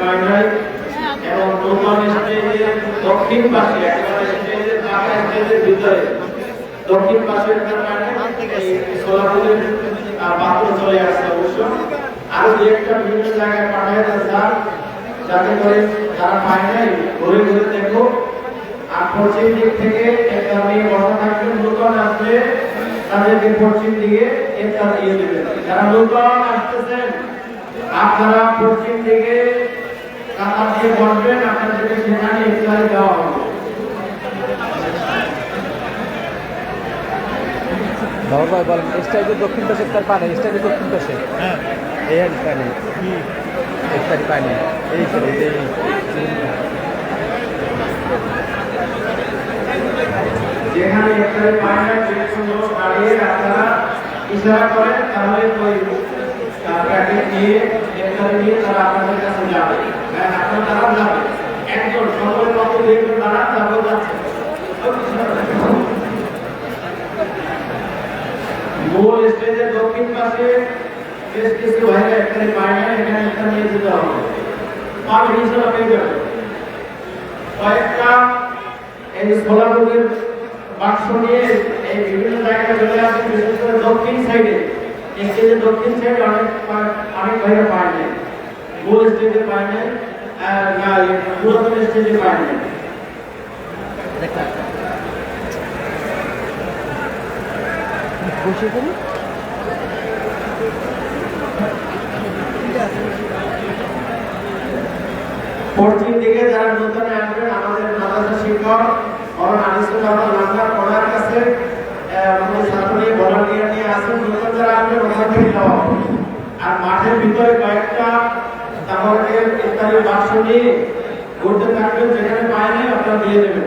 পায় নাই। এবং নতুন স্টেজে দক্ষিণ পাশে দক্ষিণ পাশে সোলাপুরের আহ, চলে আসছে অবশ্য। আরও দু একটা বিভিন্ন জায়গায় পাঠায় দেন স্যার যাতে করে যারা পায় নাই ঘুরে ঘুরে দেখো আর পশ্চিম দিক থেকে একটা মেয়ে বসা থাকবেন নতুন আসলে তাদেরকে পশ্চিম দিকে একটা দিয়ে দেবেন যারা নতুন আসতেছেন আপনারা পশ্চিম দিকে কাতার দিয়ে বসবেন আপনাদেরকে সেখানে ইফতারি দেওয়া হবে। বাবা ভাই বলেন স্টাইলের দক্ষিণ পাশে তার পানে স্টাইলের দক্ষিণ পাশে। হ্যাঁ। এই আর পানি ইফতারি পানি এই ছিল এই যেখানে ইফতারি পায় না কোনো দাঁড়িয়ে আপনারা ইশারা করেন তাহলে ওই প্যাকেট নিয়ে ইফতারি নিয়ে তারা আপনাদের কাছে যাবে হ্যাঁ আপনারা তারা যাবে একজন সকলের মতো দেখবেন তারা তারপর যাচ্ছে মূল স্টেজের দক্ষিণ পাশে বেশ কিছু ভাইরা এখানে পায় না এখানে একটা নিয়ে যেতে হবে পাবে হিসেবে পেয়ে যাবে কয়েকটা এই সোলাপুরের বাক্স নিয়ে এই বিভিন্ন জায়গায় চলে আসে বিশেষ করে দক্ষিণ সাইডে স্টেজের দক্ষিণ সাইডে অনেক পা- অনেক ভাইরা পায় নাই মূল স্টেজে পায় নাই আর না, এই পুরাতন স্টেজে পায় নাই বসে করি পশ্চিম দিকে যারা নতুন আসবেন আমাদের মাদ্রাসা শিক্ষক অরণ আনিসুল আহমদ লাঙ্গার ওনার কাছে ছাত্র ভলান্টিয়ার নিয়ে আসবেন নতুন যারা আসবেন ওখান থেকে নেওয়া আর মাঠের ভিতরে কয়েকটা তাহলে ইত্যাদি বাক্স নিয়ে ঘুরতে থাকবেন, যেখানে পায় নাই আপনারা দিয়ে দেবেন।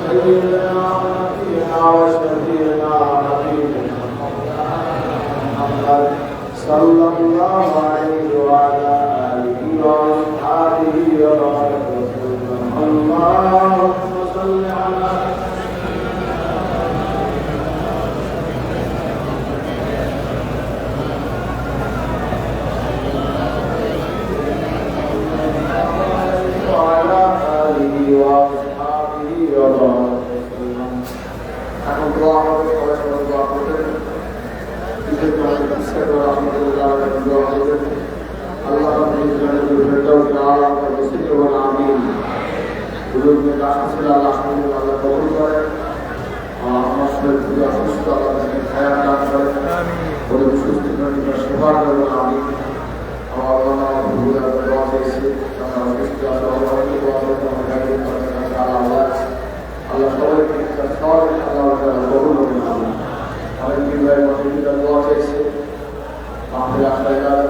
সকলে বুজুর্গের ডাকা ছিল আল্লাহ সুস্থ সেবা করব আমি আমার বাবা ভুগুলা দোয়া পেয়েছি আমার সবাই আল্লাহ অনেক দিন ধরে অসুবিধা দোয়া পেয়েছি আমাদের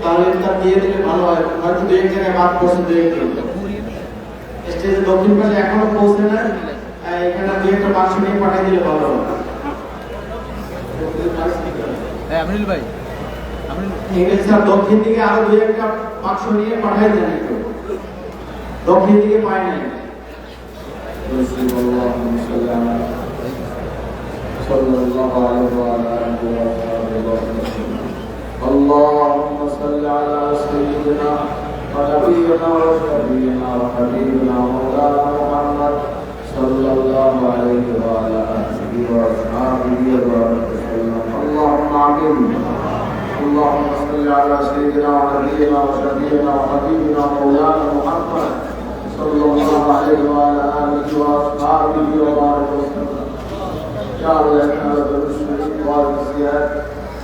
তাহলে একটা দিয়ে দিলে ভালো হয় হয়তো দু এক জায়গায় বাদ পড়ছে দু একজন স্টেজে দক্ষিণ পাশে এখনো পৌঁছে না আহ, এখানে দু একটা বাক্স নিয়ে পাঠিয়ে দিলে ভালো হয় হ্যাঁ আমিনুল ভাই আমিনুল ইংরেজরা দক্ষিণ দিকে আরো দুই একটা বাক্স নিয়ে পাঠাই দেন একটু দক্ষিণ দিকে পায় নাই رسول الله صلى الله عليه صلى الله عليه وعلى اله وصحبه وسلم اللهم صل على سيدنا ونبينا وشفينا وحبيبنا مولانا محمد صلى الله عليه وعلى آله وأصحابه وبارك وسلم. اللهم آمين. اللهم صل على سيدنا ونبينا وشفينا وحبيبنا مولانا محمد صلى الله عليه وعلى آله وأصحابه وبارك وسلم. يا الله تعالى بالرسول والزياد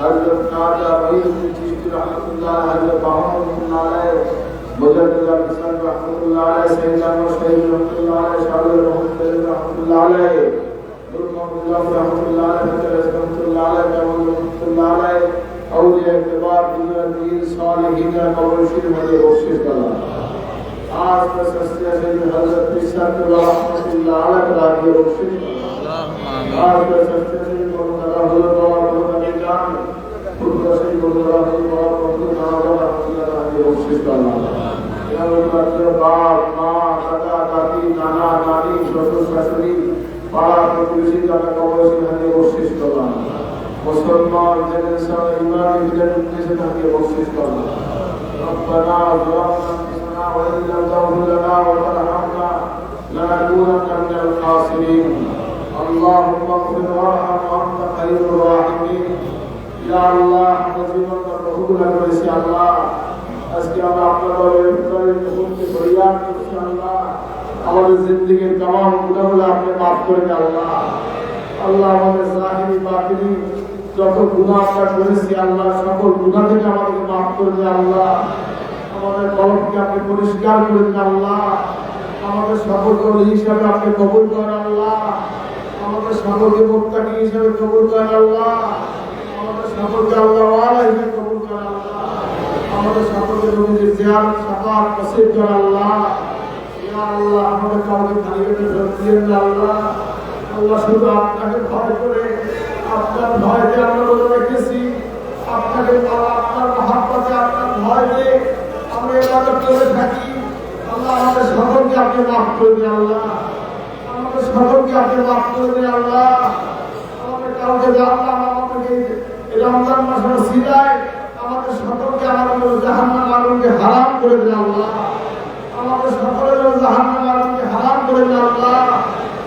حضرت خاجہ وحید الدین چشتی رحمت اللہ حضرت بہن رحمت اللہ علیہ مجرد اللہ حسن رحمت اللہ علیہ سیدہ مشہید رحمت اللہ علیہ شاہد رحمت اللہ علیہ رحمت اللہ علیہ درمہ اللہ رحمت اللہ علیہ حضرت رحمت اللہ علیہ جمال رحمت اللہ علیہ اولی اعتبار دلہ دین صالحین قبرشی مجھے روشید اللہ آج پر سستی حضرت حضرت حسن رحمت اللہ علیہ روشید اللہ آج پر سستی حضرت حضرت মুসলমান যাদের সাথে ইমান বিজয় উদ্দেশ্যে তাকে বখশিশ করনা ربنا ظلمنا انفسنا وان لم تغفر لنا وترحمنا لنكونن من الخاسرين اللهم اغفر وارحم وانت خير الراحمين يا الله জীবনটা বহু গুণা করেছি আল্লাহ আজকে আমরা আপনার দলের ভিতরে মুহূর্তে ফরিয়াদ করছি আল্লাহ আমাদের জিন্দগির তামাম গুণাগুলো আপনি মাফ করে দেন আল্লাহ আল্লাহ আমাদের জাহিরি বাতিনি যত আমরা করেছি আল্লাহ, সকল গুনাহ থেকে আমাদেরকে মাফ করে দেন আল্লাহ। আমাদের কলমকে আপনি পরিষ্কার করে আল্লাহ। আমাদের সকলকে হিসাবে আপনি কবুল করেন আল্লাহ। আমাদের সকলকে হিসাবে কবুল করেন আল্লাহ। আমাদের সকলকে আল্লাহ হিসাবে কবুল করেন আল্লাহ। আমাদের সকলকে নবীদের জিয়ারত, সাফাত, নসিব করেন আল্লাহ। আল্লাহ, আমাদের কাউকে আল্লাহ। আল্লাহ শুধু আপনাকে ভয় করে আপনার ভয়কে আমরা রোজা রেখেছি। আপনাকে আপনার মহাত্মাকে আপনার ভয় দিয়ে আমরা এবাদত করে থাকি। আল্লাহ আমাদের সকলকে আপনি মাফ করে দিন, আল্লাহ। আমাদের সকলকে আপনি মাফ করে দিন, আল্লাহ। আমাদের কাউকে জানলাম আমাদেরকে এই রমজান মাসের সিলায় আমাদের সকলকে আমাদের জাহান্নাম আগুনকে হারাম করে দিন, আল্লাহ। আমাদের সকলের জাহান্নাম আগুনকে হারাম করে দিন, আল্লাহ।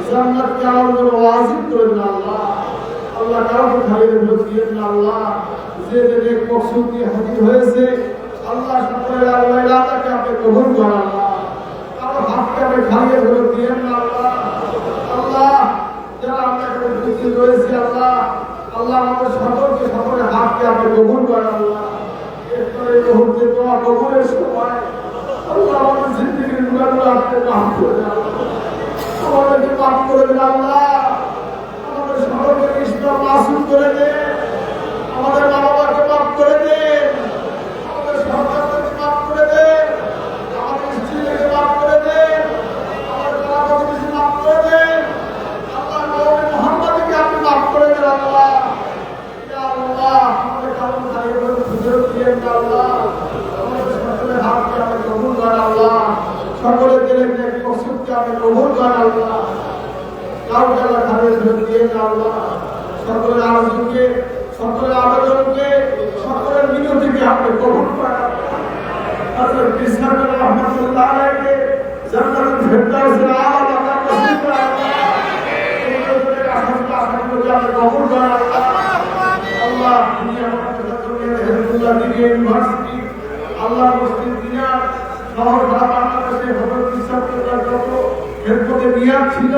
জান্নাতকে আমাদের ওয়াজিব করে দিন, আল্লাহ। আল্লাহ কাউকে খালি রেখে না আল্লাহ, যে নেক মকসুদ নিয়ে হাজির হয়েছে, আল্লাহ সকলের আল্লাহ ইরাদাকে আপনি কবুল করেন আল্লাহ আমার হাতকে আপনি খালিয়ে ধরে দিয়েন না, আল্লাহ। আল্লাহ, যারা আমরা এখানে রয়েছে, আল্লাহ আল্লাহ আমাদের সকলকে সকলের হাতকে আপনি কবুল করেন, আল্লাহ। এরপরে মুহূর্তে দোয়া কবুলের সময় আল্লাহ আমাদের জিন্দগির গুণাগুলো আপনি মাফ করে দেন আমাদেরকে মাফ করে দেন, আল্লাহ। মাসুম করে দেন আমাদের মা বাবাকে মাফ করে দেন আমাদের সন্তানদেরকে করে দেন করে দেন আমাদের কলাপতিকে মাফ করে দেন আল্লাহ নবী আপনি মাফ করে দেন আল্লাহ। আল্লাহ, আমাদের কারণ হারিয়ে গেলে সুযোগ সকলের হাতকে আপনি কবুল করেন সকলের দিলের নেক মকসুদকে আপনি কবুল করেন আল্লাহ। কাউকে আল্লাহ দিয়ে আল্লাহ। সকলের আলোচনকে সকলের আবেদনকে সকলের মিনতিকে আপনি কবুল করেন। হযরত কৃষ্ণ রহমাতুল্লাহ আলাইহি জান্নাতুল আল্লাহ কবুল করেন আল্লাহ মসজিদ দিনার শহর ঢাকা বাংলাদেশে হযরত কৃষ্ণের যত হেফজতে নিয়াত ছিল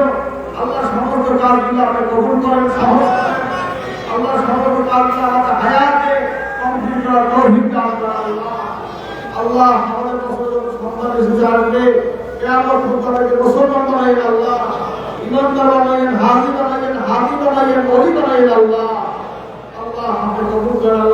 আল্লাহ সমস্ত কাজগুলো আপনি কবুল করেন আল্লাহ সমস্ত কাজগুলো আমাদের হায়াতে কমপ্লিট করার তৌফিক দান করেন আল্লাহ। আল্লাহ আমাদের সন্তান এসেছে আসবে, কেয়ামত মুতালাকে মুসলমান বানাইন আল্লাহ, ইমানদার বানাইন হাজি বানাইন হাজি বানাইন ওলি বানাইন আল্লাহ। আল্লাহ আমাকে কবুল করেন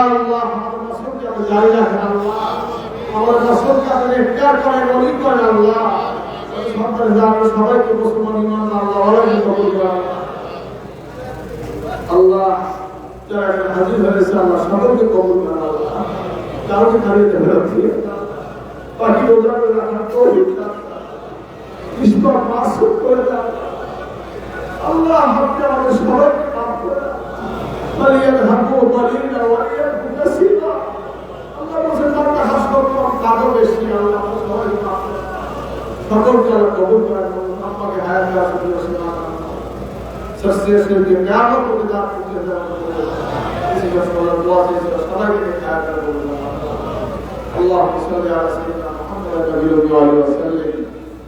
আল্লাহ আমাদের মুসলমানকে আপনি ইফতার করেন ওলি করেন। আল্লাহ করে আল্লাহ আমাদের সবাইকে মাফ করে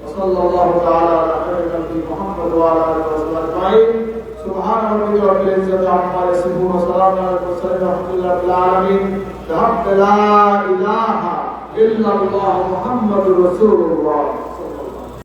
وصلى الله تعالى على خير خلق محمد وعلى اله وصحبه اجمعين سبحان ربك رب العزة عما يصفون وسلام على المرسلين والحمد لله رب العالمين. بحق لا إله إلا الله محمد رسول الله.